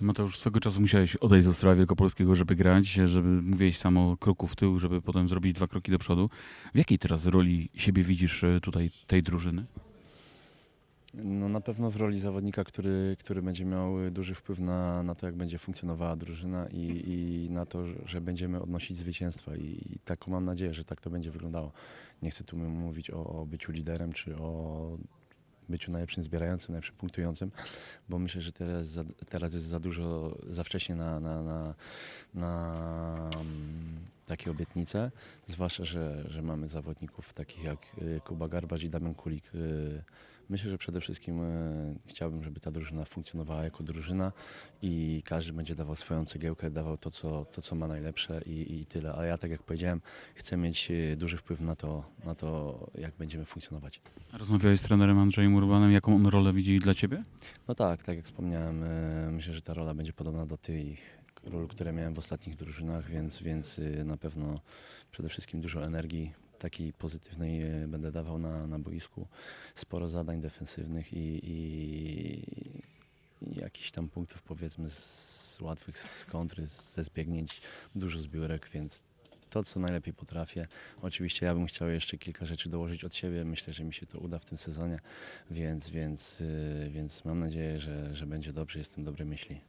Mateusz, swego czasu musiałeś odejść z Ostrowa Wielkopolskiego, żeby grać, żeby mówiłeś samo kroku w tył, żeby potem zrobić dwa kroki do przodu. W jakiej teraz roli siebie widzisz e, tutaj tej drużyny? No na pewno w roli zawodnika, który, który będzie miał duży wpływ na, na to, jak będzie funkcjonowała drużyna i, i na to, że będziemy odnosić zwycięstwa. I, I taką mam nadzieję, że tak to będzie wyglądało. Nie chcę tu mówić o, o byciu liderem czy o byciu najlepszym zbierającym, najlepszym punktującym, bo myślę, że teraz, za, teraz jest za dużo, za wcześnie na, na, na, na mm, takie obietnice, zwłaszcza, że, że mamy zawodników takich jak y, Kuba Garbarz i Damian Kulik. Myślę, że przede wszystkim e, chciałbym, żeby ta drużyna funkcjonowała jako drużyna i każdy będzie dawał swoją cegiełkę, dawał to, co, to, co ma najlepsze i, i tyle. A ja, tak jak powiedziałem, chcę mieć e, duży wpływ na to, na to, jak będziemy funkcjonować. Rozmawiałeś z trenerem Andrzejem Urbanem, jaką on rolę widzi dla ciebie? No tak, tak jak wspomniałem, e, myślę, że ta rola będzie podobna do tych ról, które miałem w ostatnich drużynach, więc, więc na pewno przede wszystkim dużo energii takiej pozytywnej e, będę dawał na, na boisku. Sporo zadań defensywnych i, i, i jakichś tam punktów powiedzmy z łatwych z kontry, ze zbiegnięć, dużo zbiórek, więc to, co najlepiej potrafię. Oczywiście ja bym chciał jeszcze kilka rzeczy dołożyć od siebie. Myślę, że mi się to uda w tym sezonie, więc, więc, y, więc mam nadzieję, że, że będzie dobrze. Jestem dobrej myśli.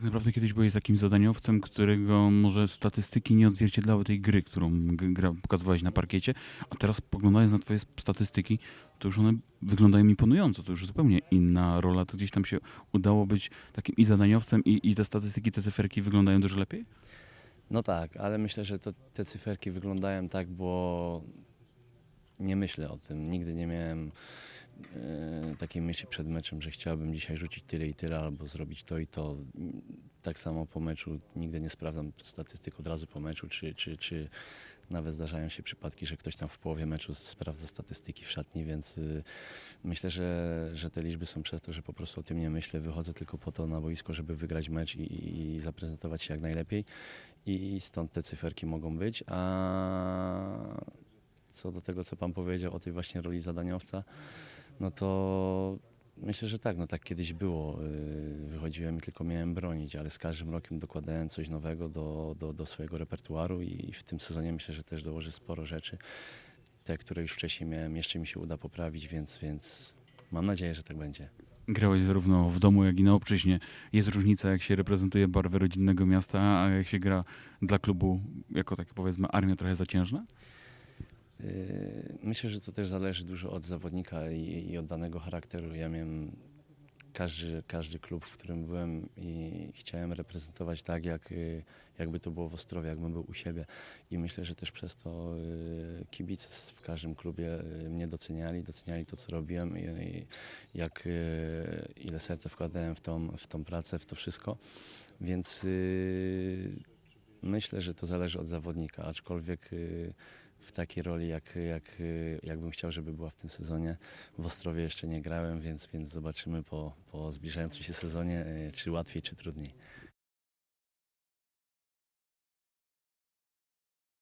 Tak naprawdę kiedyś byłeś takim zadaniowcem, którego może statystyki nie odzwierciedlały tej gry, którą gra, pokazywałeś na parkiecie, a teraz spoglądając na twoje statystyki, to już one wyglądają imponująco, to już zupełnie inna rola, to gdzieś tam się udało być takim i zadaniowcem i, i te statystyki, te cyferki wyglądają dużo lepiej? No tak, ale myślę, że to, te cyferki wyglądają tak, bo nie myślę o tym. Nigdy nie miałem takiej myśli przed meczem, że chciałbym dzisiaj rzucić tyle i tyle albo zrobić to i to. Tak samo po meczu nigdy nie sprawdzam statystyk od razu po meczu, czy, czy, czy nawet zdarzają się przypadki, że ktoś tam w połowie meczu sprawdza statystyki w szatni, więc y, myślę, że, że te liczby są przez to, że po prostu o tym nie myślę. Wychodzę tylko po to na boisko, żeby wygrać mecz i, i zaprezentować się jak najlepiej i stąd te cyferki mogą być. A co do tego, co Pan powiedział o tej właśnie roli zadaniowca, no to myślę, że tak, no tak kiedyś było. Yy, Wychodziłem i tylko miałem bronić, ale z każdym rokiem dokładałem coś nowego do, do, do swojego repertuaru i w tym sezonie myślę, że też dołożę sporo rzeczy. Te, które już wcześniej miałem, jeszcze mi się uda poprawić, więc, więc mam nadzieję, że tak będzie. Grałeś zarówno w domu, jak i na obczyźnie. Jest różnica, jak się reprezentuje barwy rodzinnego miasta, a jak się gra dla klubu, jako takie powiedzmy armia trochę zaciężna? Yy, Myślę, że to też zależy dużo od zawodnika i, i od danego charakteru. Ja miałem każdy, każdy klub, w którym byłem i chciałem reprezentować tak, jak, yy, jakby to było w Ostrowie, jakbym był u siebie. I myślę, że też przez to yy, kibice w każdym klubie mnie doceniali, doceniali to, co robiłem i, jak, ile serca wkładałem w tą, w tą pracę, w to wszystko. Więc myślę, że to zależy od zawodnika, aczkolwiek w takiej roli, jak, jak, jakbym chciał, żeby była w tym sezonie. W Ostrowie jeszcze nie grałem, więc, więc zobaczymy po, po zbliżającym się sezonie, y, czy łatwiej, czy trudniej.